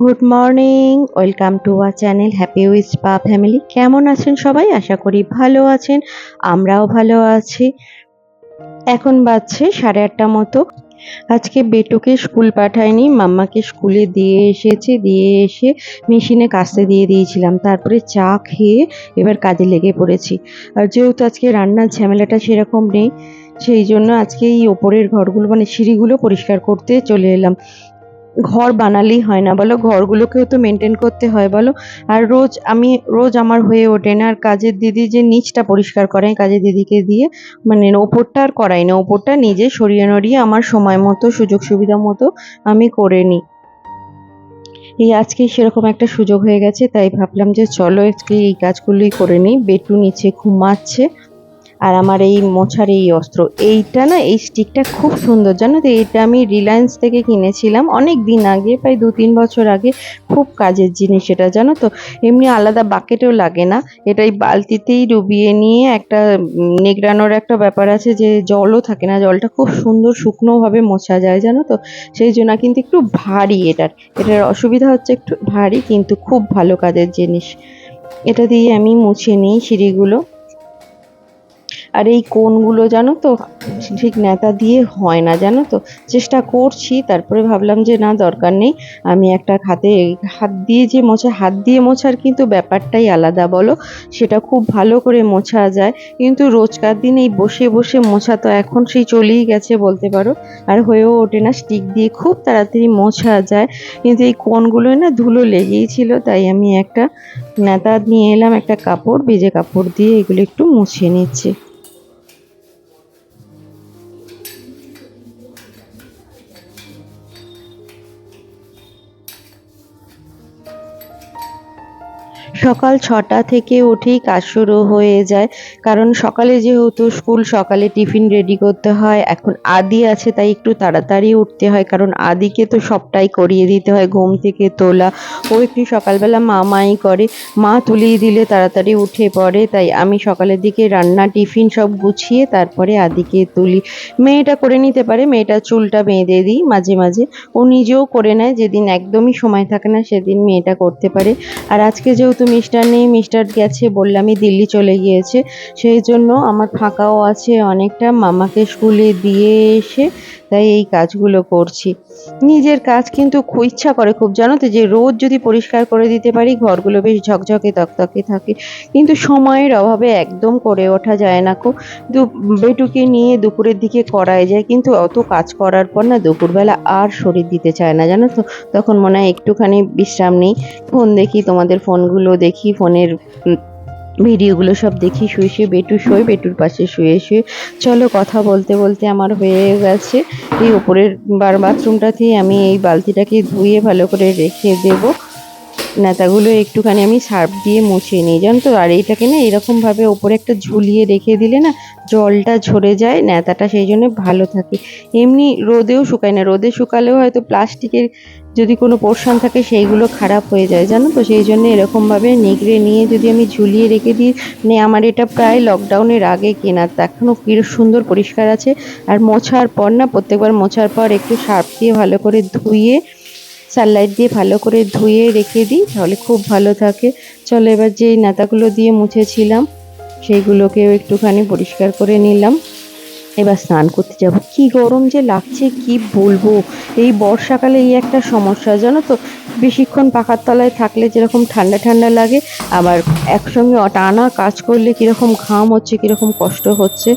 good morning welcome to our channel happy with পা family কেমন আছেন সবাই? আশা করি ভালো আছেন। আমরাও ভালো আছি। এখন বাজছে সাড়ে আটটা মতো। আজকে বেটুকে স্কুল পাঠায়নি। মাম্মাকে স্কুলে দিয়ে এসেছে। দিয়ে এসে মেশিনে কাস্তে দিয়ে দিয়েছিলাম। তারপরে চা খেয়ে এবার কাজে লেগে পড়েছি। আর যেহেতু আজকে রান্নার ঝামেলাটা সেরকম নেই, সেই জন্য আজকে এই ওপরের ঘরগুলো মানে সিঁড়িগুলো পরিষ্কার করতে চলে এলাম। ঘর বানালেই হয় না, বলো? ঘরগুলোকেও তো মেনটেন করতে হয়, বলো? আর রোজ আমি, রোজ আমার হয়ে ওঠে না, আর কাজের দিদি যে নিচটা পরিষ্কার করে কাজের দিদিকে দিয়ে মানে ওপরটা আর করাই না, ওপরটা নিজে সরিয়ে নড়িয়ে আমার সময় মতো, সুযোগ সুবিধা মতো আমি করে নিই। এই আজকে সেরকম একটা সুযোগ হয়ে গেছে, তাই ভাবলাম যে চলো আজকে এই কাজগুলোই করে নিই বেটু নিচে ঘুমাচ্ছে। আর আমার এই মোছার এই অস্ত্র, এইটা না, এই স্টিকটা খুব সুন্দর। জানো তো, এটা আমি রিলায়েন্স থেকে কিনেছিলাম অনেক দিন আগে, প্রায় দু তিন বছর আগে। খুব কাজের জিনিস এটা, জানো তো? এমনি আলাদা বাকেটেও লাগে না। এটা এই বালতিতেই ডুবিয়ে নিয়ে একটা নেগড়ানোর একটা ব্যাপার আছে যে জলও থাকে না। জলটা খুব সুন্দর শুকনোভাবে মোছা যায়, জানো তো? সেই জন্য কিন্তু একটু ভারী এটার। এটার অসুবিধা হচ্ছে একটু ভারী, কিন্তু খুব ভালো কাজের জিনিস। এটা দিয়ে আমি মুছে নিই সিঁড়িগুলো। আর এই কোনগুলো জানো তো, ঠিক নেতা দিয়ে হয় না, জানো তো? চেষ্টা করছি, তারপরে ভাবলাম যে না, দরকার নেই। আমি একটা হাতে হাত দিয়ে যে মোছা, হাত দিয়ে মোছার কিন্তু ব্যাপারটাই আলাদা, বলো? সেটা খুব ভালো করে মোছা যায়। কিন্তু রোজকার দিন এই বসে বসে মোছা তো এখন সেই চলেই গেছে বলতে পারো। আর হয়েও ওঠে না, স্টিক দিয়ে খুব তাড়াতাড়ি মোছা যায়। কিন্তু এই কোনগুলোয় না ধুলো লেগেই ছিল, তাই আমি একটা নেতা নিয়ে এলাম, একটা কাপড় ভিজে কাপড় দিয়ে এগুলো একটু মুছে নিচ্ছি। সকাল ছটা থেকে উঠেই কাজ শুরু হয়ে যায়। কারণ সকালে যেহেতু স্কুল সকালে টিফিন রেডি করতে হয়, এখন আদি আছে তাই একটু তাড়াতাড়ি উঠতে হয়, কারণ আদিকে তো সবটাই করিয়ে দিতে হয়, ঘুম থেকে তোলা। ও একটু সকালবেলা মামাই করে, মা তুলিয়ে দিলে তাড়াতাড়ি উঠে পড়ে, তাই আমি সকালের দিকে রান্না টিফিন সব গুছিয়ে তারপরে আদিকে তুলি। মেয়েটা করে নিতে পারে মেয়েটা চুলটা বেঁধে দিই মাঝে মাঝে। ও নিজেও করে নেয়, যেদিন একদমই সময় থাকে না সেদিন মেয়েটা করতে পারে। আর আজকে যেহেতু মিস্টার নেই মিস্টার গেছে, বললামই দিল্লি চলে গিয়েছে। সেই জন্য আমার ফাঁকাও আছে অনেকটা। মামাকে স্কুলে দিয়ে এসে তাই এই কাজগুলো করছি। নিজের কাজ কিন্তু খুব ইচ্ছা করে খুব, জানো তো? যে রোজ যদি পরিষ্কার করে দিতে পারি, ঘরগুলো বেশ ঝকঝকে, তকতকে থাকে। কিন্তু সময়ের অভাবে একদম করে ওঠা যায় না কো দু বেটুকে নিয়ে দুপুরের দিকে করাই যায়। কিন্তু অত কাজ করার পর না দুপুরবেলা আর শরীর দিতে চায় না, জানো তো? তখন মনে হয় একটুখানি বিশ্রাম নেই। ফোন দেখি, তোমাদের ফোনগুলো দেখি, ফোনের ভিডিওগুলো সব দেখি, শুয়ে শুয়ে, বেটু শোয়, বেটুর পাশে শুয়ে শুয়ে। চলো কথা বলতে বলতে আমার হয়ে গেছে। এই ওপরের বার বাথরুমটাতেই আমি এই বালতিটাকে ধুয়ে ভালো করে রেখে দেবো। নেতাগুলো একটুখানি আমি সার্ফ দিয়ে মুছিয়ে নিই, জানো তো? আর এইটাকে না এরকমভাবে ওপরে একটা ঝুলিয়ে রেখে দিলে না জলটা ঝরে যায়, নেতাটা সেই জন্য ভালো থাকে। এমনি রোদেও শুকায় না, রোদে শুকালেও হয়তো প্লাস্টিকের যদি কোনো পোর্শন থাকে সেইগুলো খারাপ হয়ে যায়, জানো তো? সেই জন্য এরকমভাবে নিগড়ে নিয়ে যদি আমি ঝুলিয়ে রেখে দিই মানে আমার এটা প্রায় লকডাউনের আগে কেনা এখনও কি সুন্দর পরিষ্কার আছে। আর মোছার পর না, প্রত্যেকবার মোছার পর একটু সার্ফ দিয়ে ভালো করে ধুয়ে সানলাইট দিয়ে ভালো করে ধুয়ে রেখে দিই, তাহলে খুব ভালো থাকে। চলো এবার যেই নেতাগুলো দিয়ে মুছেছিলাম, সেইগুলোকেও একটুখানি পরিষ্কার করে নিলাম। এবার স্নান করতে যাব। কি গরম যে লাগছে, কি বলব? এই বর্ষাকালে এই একটা সমস্যা, জানো তো? বেশিক্ষণ পাখার তলায় থাকলে যেরকম ঠান্ডা ঠান্ডা লাগে, আবার একসঙ্গে টানা কাজ করলে কীরকম ঘাম হচ্ছে, কীরকম কষ্ট হচ্ছে।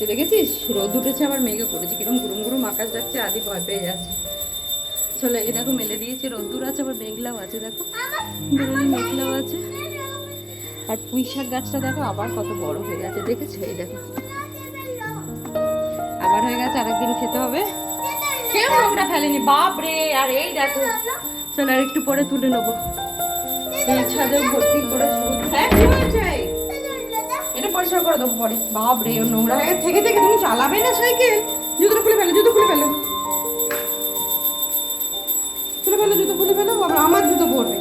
ডাকছে দেখেছিস? রোদ উঠেছে, আবার মেঘে পড়েছে কিরম গুরুম গুরুম আকাশ ডাকছে, আদি ভয় পেয়ে যাচ্ছে। চলো, এই দেখো, মেলে দিয়েছে, রোদ্দুর আছে, আবার মেঘলাও আছে, দেখো। মেঘলাও আছে। আর পুঁই শাক গাছটা দেখো, আবার কত বড় হয়ে গেছে। দেখেছ? এই দেখো। আবার হয়ে গেছে আরেকদিন খেতে হবে। কেউ নোংরা ফেলেনি, বাপ রে! আর এই দেখো। চলো, আর একটু পরে তুলে নেব। এই ছাদে ভর্তি করে। হ্যাঁ পরিষ্কার করে দেবো পরে নোংরা হয়ে থেকে থেকে তুমি চালাবে না সাইকেল? জুতো খুলে ফেলো, জুতো খুলে ফেলো। খুলে ফেলো, জুতো খুলে ফেলো, আবার আমার জুতো পরবে।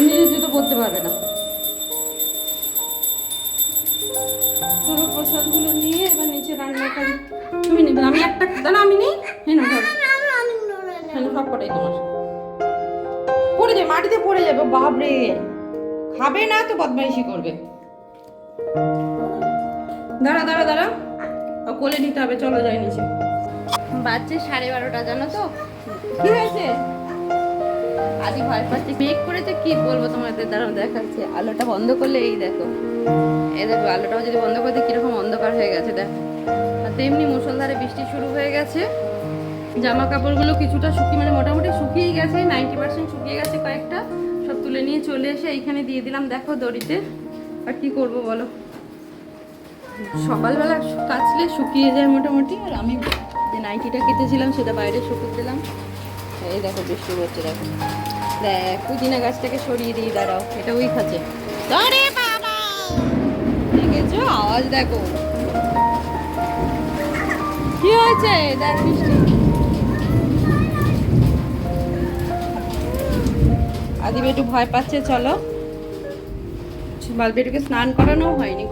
নিজের জুতো পরতে পারবে না। নিয়ে এবার নিচে আমি একটা মাটিতে পড়ে যাবে, বাপরে। খাবে না তো বদমাইশি করবে। দাঁড়া দাঁড়া দাঁড়া। কোলে নিতে হবে চলো যাই নিচে। বাজছে সাড়ে বারোটা জানো তো? কি হয়েছে? আদি ভয় পাচ্ছে। মেঘ করেছে কি বলব তোমাদের? দ্বারা দেখাচ্ছে। আলোটা বন্ধ করলে এই দেখো। এই দেখো আলোটাও যদি বন্ধ করে দিই কীরকম অন্ধকার হয়ে গেছে দেখো। আর তেমনি মুসলধারে বৃষ্টি শুরু হয়ে গেছে। জামা কাপড়গুলো কিছুটা শুকিয়ে মানে মোটামুটি শুকিয়ে গেছে নাইনটি পার্সেন্ট শুকিয়ে গেছে কয়েকটা। সব তুলে নিয়ে চলে এসে এইখানে দিয়ে দিলাম দেখো দড়িতে। আর কি করব বলো? সকালবেলা কাচলে শুকিয়ে যায় মোটামুটি, আর আমি যে নাইটিটা কেটেছিলাম সেটা বাইরে শুকিয়ে দিলাম। এই দেখো বৃষ্টি পড়ছে, দেখো। দেখ, পুদিনা গাছটাকে সরিয়ে দিই, দাঁড়াও, এটা ওই খাচ্ছে দেখেছ? আওয়াজ দেখো। কি হয়েছে? দেখ বৃষ্টি। আদিব একটু ভয় পাচ্ছে, চলো। বেটুকে স্নান করানো হয়নি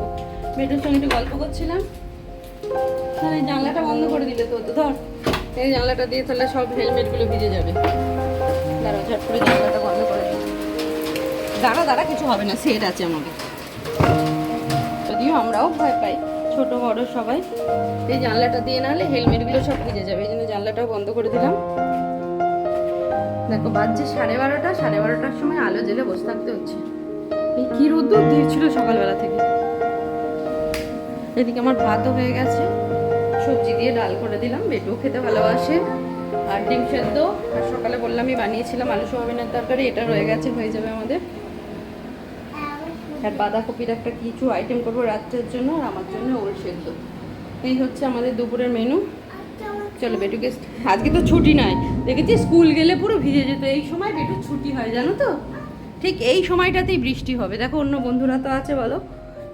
গো। বেটুর সঙ্গে একটু গল্প করছিলাম। তাহলে এই জানলাটা বন্ধ করে দিলে তো তো ধর। এই জানলাটা দিয়ে তাহলে সব হেলমেটগুলো ভিজে যাবে। দাঁড়াও, ঝট করে জানলাটা বন্ধ করে দিই। দাঁড়া দাঁড়া, কিছু হবে না, সেট আছে আমাকে যদিও আমরাও ভয় পাই, ছোট, বড় সবাই। এই জানলাটা দিয়ে নাহলে হেলমেটগুলো সব ভিজে যাবে, এই জন্য জানলাটাও বন্ধ করে দিলাম। দেখো, বাজছে সাড়ে বারোটা, সাড়ে বারোটার সময় আলো জেলে বসে থাকতে হচ্ছে। এই কি রোদ্দুর দিয়েছিল সকালবেলা থেকে। এদিকে আমার ভাতও হয়ে গেছে। সবজি দিয়ে ডাল করে দিলাম, বেটুও খেতে ভালোবাসে। আর ডিম সেদ্ধ, আর সকালে বললামই বানিয়েছিলাম আলু সোয়াবিনের তরকারি, এটা রয়ে গেছে, হয়ে যাবে আমাদের। আর বাঁধাকপির একটা কিছু আইটেম করব রাত্রের জন্য, আর আমার জন্য ওল সেদ্ধ। এই হচ্ছে আমাদের দুপুরের মেনু চলো বেটুকে আজকে তো ছুটি নাই দেখেছি স্কুল গেলে পুরো ভিজে যেত, এই সময় বেটুর ছুটি হয়, জানো তো? ঠিক এই সময়টাতেই বৃষ্টি হবে। দেখো অন্য বন্ধুরা তো আছে, বলো।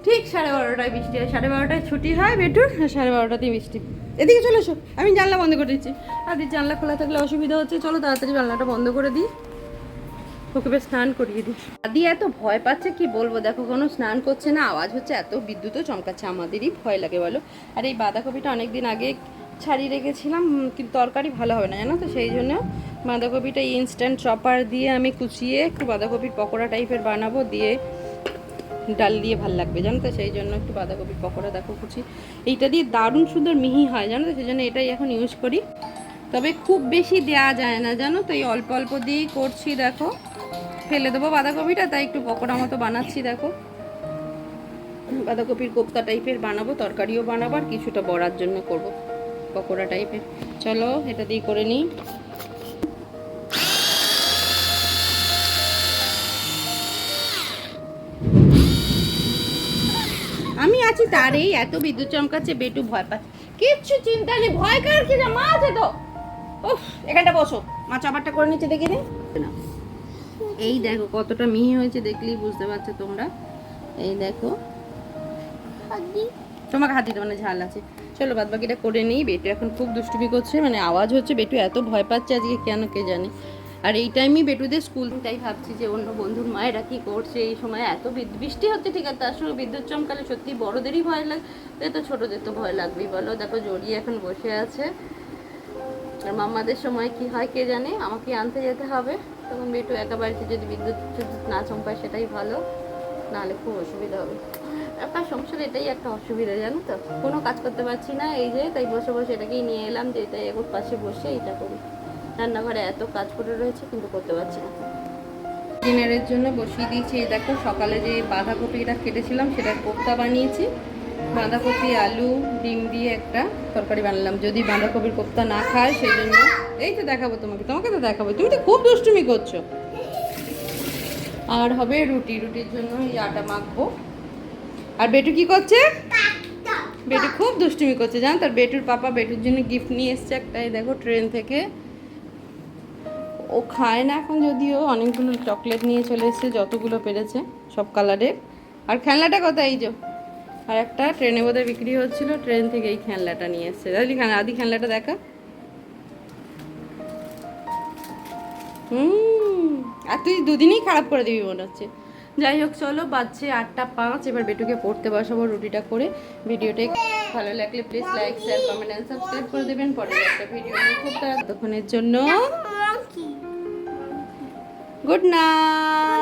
ঠিক সাড়ে বারোটায় বৃষ্টি হয়। সাড়ে বারোটায় ছুটি হয় বেটুর সাড়ে বারোটাতেই বৃষ্টি। এদিকে চলে এসো, আমি জানলা বন্ধ করে দিচ্ছি। আর জানলা খোলা থাকলে অসুবিধা হচ্ছে, চলো তাড়াতাড়ি জানলাটা বন্ধ করে দিই। ওকে বেশ স্নান করিয়ে দিই। আদি এত ভয় পাচ্ছে, কি বলব? দেখো, কোনো স্নান করছে না, আওয়াজ হচ্ছে এত বিদ্যুৎও চমকাচ্ছে, আমাদেরই ভয় লাগে বলো। আর এই বাঁধাকপিটা অনেক দিন আগে ছাড়িয়ে রেখেছিলাম কিন্তু তরকারি ভালো হবে না, জানো তো? সেই জন্য বাঁধাকপিটা ইনস্ট্যান্ট চপার দিয়ে আমি কুচিয়ে একটু বাঁধাকপির পকোড়া টাইপের বানাবো, দিয়ে ডাল দিয়ে ভালো লাগবে, জানো তো? সেই জন্য একটু বাঁধাকপির পকোড়া, দেখো কুচি। এইটা দিয়ে দারুণ সুন্দর মিহি হয়, জানো তো? সেই জন্য এটাই এখন ইউজ করি। তবে খুব বেশি দেওয়া যায় না, জানো তো? এই অল্প অল্প দিয়েই করছি, দেখো। ফেলে দেবো বাঁধাকপিটা, তাই একটু পকোড়া মতো বানাচ্ছি, দেখো। বাঁধাকপির কোপ্তা টাইপের বানাবো, তরকারিও বানাবো, আর কিছুটা বড়ার জন্য করব পকোড়া টাইপের চলো, এটা দিয়ে করে নিই। আছি তারেই এত বিদ্যুৎ চমকাচ্ছে বেটু ভয় পাচ্ছে। কিচ্ছু চিন্তা নেই ভয় কার কি না মা আছে তো। উফ এখানটা বসো। মা চাপারটা করে নিচ্ছে দেখি রে না এই দেখো কতটা মিহি হয়েছে দেখলেই বুঝতে পারছ তোমরা। এই দেখো। তোমাকে হাত দিতে মানে ঝাল আছে। চলো বাদ বাকিটা করে নিই। বেটু এখন খুব দুষ্টুমি করছে মানে আওয়াজ হচ্ছে বেটু এত ভয় পাচ্ছে আজকে কেন কে জানে। আর এই টাইমই বেটুদের স্কুল। তাই ভাবছি যে অন্য বন্ধুর মায়েরা কি করছে? এই সময় এত বৃষ্টি হচ্ছে, ঠিক আছে, তার সঙ্গে বিদ্যুৎ চমকালে সত্যি বড়দেরই ভয় লাগে তো ছোটদের তো ভয় লাগবেই, বলো। দেখো, জড়িয়ে এখন বসে আছে। আর মাম্মাদের সময় কি হয় কে জানে? আমাকে আনতে যেতে হবে। তখন বেটু একা বাড়িতে যদি বিদ্যুৎ না চমকায়, সেটাই ভালো। নাহলে খুব অসুবিধা হবে। একটা সংসার এটাই একটা অসুবিধা, জানো তো? কোনো কাজ করতে পারছি না, এই যে তাই বসে বসে এটাকেই নিয়ে এলাম, যে এটাই ওর পাশে বসে এটা করি। রান্নাঘরে এত কাজ করে রয়েছে কিন্তু করতে পারছি না। ডিনারের জন্য বসিয়ে দিয়েছি এই দেখো সকালে যে বাঁধাকপিটা কেটেছিলাম সেটা কোপ্তা বানিয়েছি। বাঁধাকপি আলু ডিম দিয়ে একটা তরকারি বানালাম। যদি বাঁধাকপির কোপ্তা না খায় সেই জন্য এই তো দেখাবো তোমাকে তোমাকে তো দেখাবো তুমি তো খুব দুষ্টুমি করছ। আর হবে রুটি রুটির জন্য এই আটা মাখবো। আর বেটু কি করছে? বেটু খুব দুষ্টুমি করছে জানো তার বেটুর পাপা বেটুর জন্য গিফট নিয়ে এসছে একটাই দেখো ট্রেন থেকে। ও খায় না এখন যদিও, অনেকগুলো চকলেট নিয়ে চলে এসেছে, যতগুলো পেরেছে, সব কালারের আর খেলনাটা কোথায় এই যে? আর একটা ট্রেনে বোধহয় বিক্রি হচ্ছিল, ট্রেন থেকে এই খেলনাটা নিয়ে এসছে। দাদি আদি খেলনাটা দেখা। হুম, আর তুই দুদিনই খারাপ করে দিবি মনে হচ্ছে। যাই হোক, চলো, বাজছে আটটা পাঁচ, এবার বেটুকে পড়তে বসাবো রুটিটা করে। ভিডিওটা ভালো লাগলে please like share comment and subscribe করে দেবেন। পরের একটা ভিডিও খুব তাড়াতাড়ি জন্য গুড নাইট